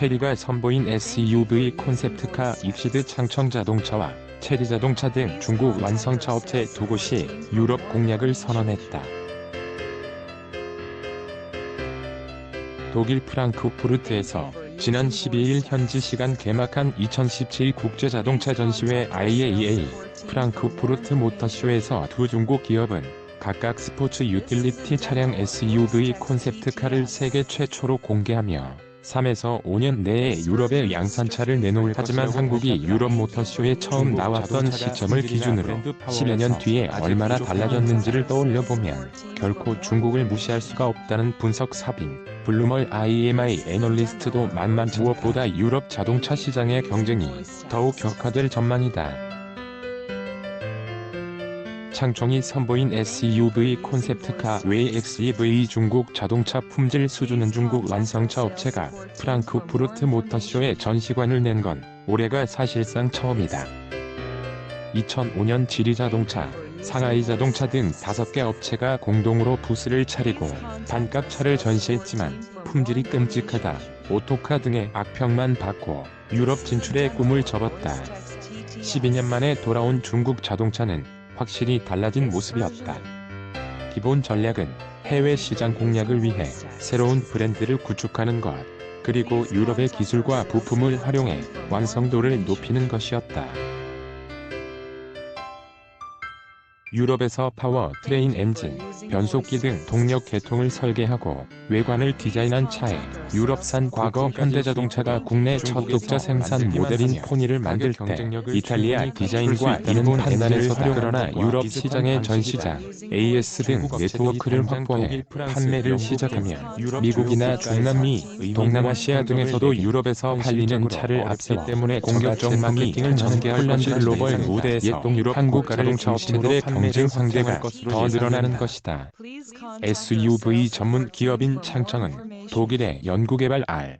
체리가 선보인 SUV 콘셉트카 익시드 창청 자동차와 체리 자동차 등 중국 완성차 업체 두 곳이 유럽 공략을 선언했다. 독일 프랑크푸르트에서 지난 12일 현지 시간 개막한 2017 국제자동차 전시회 IAA 프랑크푸르트 모터쇼에서 두 중국 기업은 각각 스포츠 유틸리티 차량 SUV 콘셉트카를 세계 최초로 공개하며 3에서 5년 내에 유럽에 양산차를 내놓을 하지만 한국이 유럽 모터쇼에 처음 나왔던 시점을 기준으로 10여 년 뒤에 얼마나 달라졌는지를 떠올려 보면 결코 중국을 무시할 수가 없다는 분석 사빈 블루멀 IMI 애널리스트도 만만치 무엇보다 유럽 자동차 시장의 경쟁이 더욱 격화될 전망이다. 창총이 선보인 SUV 콘셉트카 외 XEV 중국 자동차 품질 수준은 중국 완성차 업체가 프랑크푸르트 모터쇼에 전시관을 낸 건 올해가 사실상 처음이다. 2005년 지리 자동차, 상하이 자동차 등 5개 업체가 공동으로 부스를 차리고 반값차를 전시했지만 품질이 끔찍하다, 오토카 등의 악평만 받고 유럽 진출의 꿈을 접었다. 12년 만에 돌아온 중국 자동차는 확실히 달라진 모습이었다. 기본 전략은 해외 시장 공략을 위해 새로운 브랜드를 구축하는 것, 그리고 유럽의 기술과 부품을 활용해 완성도를 높이는 것이었다. 유럽에서 파워 트레인 엔진, 변속기 등 동력 계통을 설계하고 외관을 디자인한 차에 유럽산 과거 현대자동차가 국내 첫 독자 생산 모델인 포니를 만들 때 이탈리아 디자인과 일본 판단에서다 그러나 유럽 시장의 전 시장, AS 등 네트워크를 확보해 판매를 시작하며 미국이나 중남미, 동남아시아 등에서도 유럽에서 팔리는 차를 앞세기 때문에 공격적 마케팅을 전개할 것이 글로벌 무대에서 한국 자동차 업체들의 경쟁 상대가 더 늘어나는 것이다. SUV 전문 기업인 창청은 독일의 연구개발 R.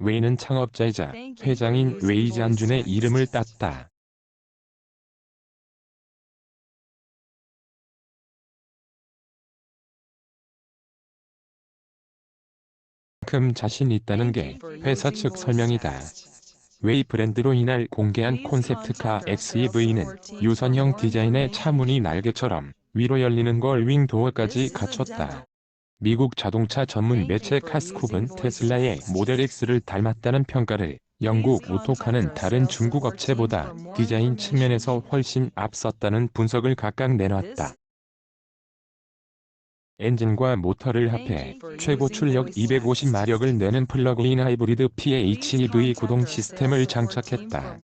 웨이는 창업자이자 회장인 웨이 잔준의 이름을 땄다. 큼 자신 있다는 게 회사 측 설명이다. 웨이 브랜드로 이날 공개한 콘셉트카 XEV는 유선형 디자인의 차문이 날개처럼 위로 열리는 걸 윙도어까지 갖췄다. 미국 자동차 전문 매체 카스쿱은 테슬라의 모델 X를 닮았다는 평가를 영국 오토카는 다른 중국 업체보다 디자인 측면에서 훨씬 앞섰다는 분석을 각각 내놨다. 엔진과 모터를 합해 최고 출력 250마력을 내는 플러그인 하이브리드 PHEV 구동 시스템을 장착했다.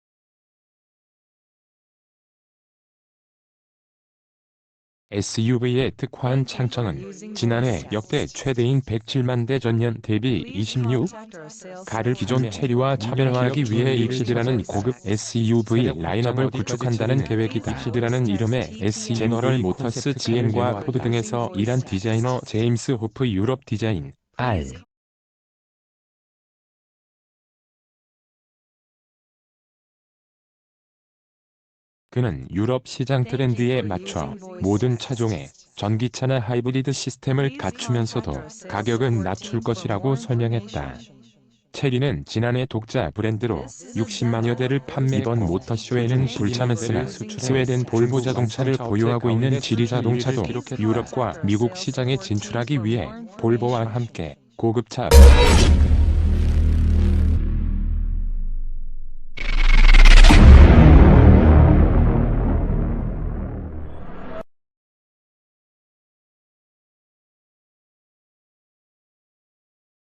SUV에 특화한 창청은 지난해 역대 최대인 107만 대 전년 대비 26 가를 기존 체리와 차별화하기 위해 익시드라는 고급 SUV 라인업을 구축한다는 계획이다. 익시드라는 이름의 S 제너럴 모터스 GM과 포드 등에서 일한 디자이너 제임스 호프 유럽 디자인. R 그는 유럽 시장 트렌드에 맞춰 모든 차종에 전기차나 하이브리드 시스템을 갖추면서도 가격은 낮출 것이라고 설명했다. 체리는 지난해 독자 브랜드로 60만여 대를 판매 이번 모터쇼에는 불참했으나 스웨덴 볼보 자동차를 보유하고 있는 지리 자동차도 유럽과 미국 시장에 진출하기 위해 볼보와 함께 고급차